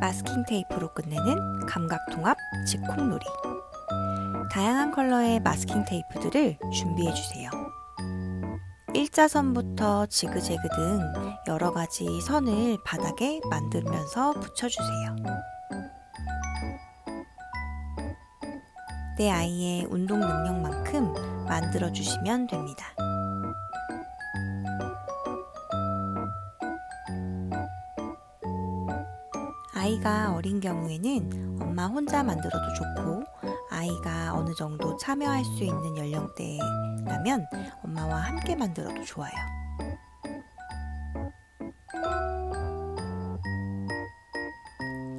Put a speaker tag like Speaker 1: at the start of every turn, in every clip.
Speaker 1: 마스킹 테이프로 끝내는 감각 통합 직콕놀이. 다양한 컬러의 마스킹 테이프들을 준비해 주세요. 일자선부터 지그재그 등 여러 가지 선을 바닥에 만들면서 붙여주세요. 내 아이의 운동 능력만큼 만들어 주시면 됩니다. 아이가 어린 경우에는 엄마 혼자 만들어도 좋고 아이가 어느 정도 참여할 수 있는 연령대라면 엄마와 함께 만들어도 좋아요.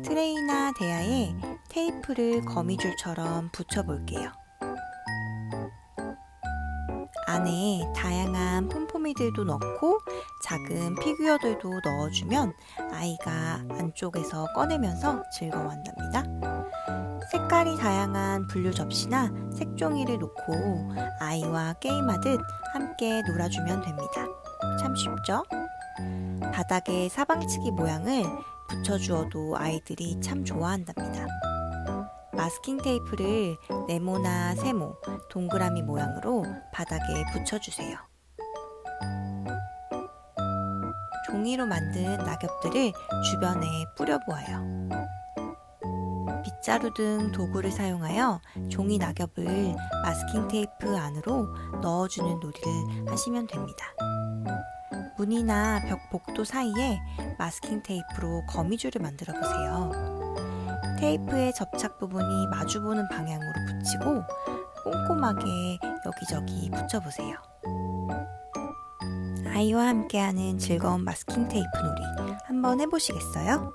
Speaker 1: 트레이나 대야에 테이프를 거미줄처럼 붙여볼게요. 안에 다양한 폼포미들도 넣고 작은 피규어들도 넣어주면 아이가 안쪽에서 꺼내면서 즐거워한답니다. 색깔이 다양한 분류 접시나 색종이를 놓고 아이와 게임하듯 함께 놀아주면 됩니다. 참 쉽죠? 바닥에 사방치기 모양을 붙여주어도 아이들이 참 좋아한답니다. 마스킹 테이프를 네모나 세모, 동그라미 모양으로 바닥에 붙여주세요. 종이로 만든 낙엽들을 주변에 뿌려보아요. 빗자루 등 도구를 사용하여 종이 낙엽을 마스킹 테이프 안으로 넣어주는 놀이를 하시면 됩니다. 문이나 벽 복도 사이에 마스킹 테이프로 거미줄을 만들어 보세요. 테이프의 접착 부분이 마주보는 방향으로 붙이고 꼼꼼하게 여기저기 붙여보세요. 아이와 함께하는 즐거운 마스킹 테이프 놀이 한번 해보시겠어요?